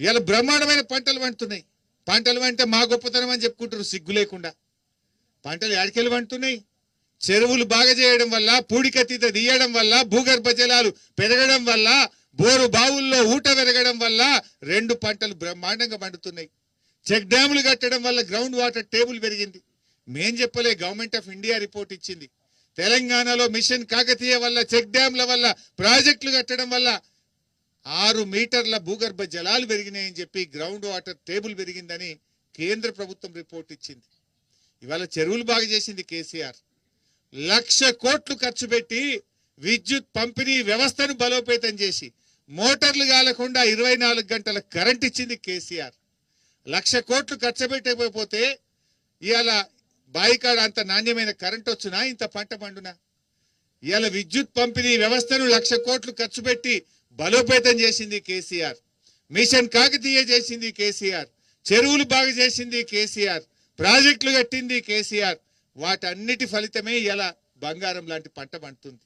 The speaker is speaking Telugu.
ఇవాళ బ్రహ్మాండమైన పంటలు పండుతున్నాయి. పంటలు వంటే మా గొప్పతనం అని చెప్పుకుంటారు సిగ్గు లేకుండా. పంటలు ఎడకెళ్ళి పండుతున్నాయి. చెరువులు బాగా చేయడం వల్ల పూడికతీత తీయడం వల్ల భూగర్భ జలాలు పెరగడం వల్ల బోరు బావుల్లో ఊట పెరగడం వల్ల రెండు పంటలు బ్రహ్మాండంగా పండుతున్నాయి. చెక్ డ్యాములు కట్టడం వల్ల గ్రౌండ్ వాటర్ టేబుల్ పెరిగింది. మేం చెప్పలే గవర్నమెంట్ ఆఫ్ ఇండియా రిపోర్ట్ ఇచ్చింది. తెలంగాణలో మిషన్ కాకతీయ వల్ల చెక్ డ్యాంల వల్ల ప్రాజెక్టులు కట్టడం వల్ల ఆరు మీటర్ల భూగర్భ జలాలు పెరిగినాయని చెప్పి గ్రౌండ్ వాటర్ టేబుల్ పెరిగిందని కేంద్ర ప్రభుత్వం రిపోర్ట్ ఇచ్చింది. ఇవాళ చెరువులు బాగా చేసింది కేసీఆర్. లక్ష కోట్లు ఖర్చు పెట్టి విద్యుత్ పంపిణీ వ్యవస్థను బలోపేతం చేసి మోటార్లు కాలకుండా ఇరవై నాలుగు గంటల కరెంట్ ఇచ్చింది కేసీఆర్. లక్ష కోట్లు ఖర్చు పెట్టకపోతే ఇవాళ బాయికాడ అంత నాణ్యమైన కరెంట్ వచ్చునా? ఇంత పంట పండునా? ఇవాళ విద్యుత్ పంపిణీ వ్యవస్థను లక్ష కోట్లు ఖర్చు పెట్టి బలోపేతం చేసింది కేసీఆర్. మిషన్ కాకతీయ చేసింది కేసీఆర్. చెరువులు బాగా చేసింది కేసీఆర్. ప్రాజెక్టులు కట్టింది కేసీఆర్. వాటన్నిటి ఫలితమే ఇలా బంగారం లాంటి పంట పండుతుంది.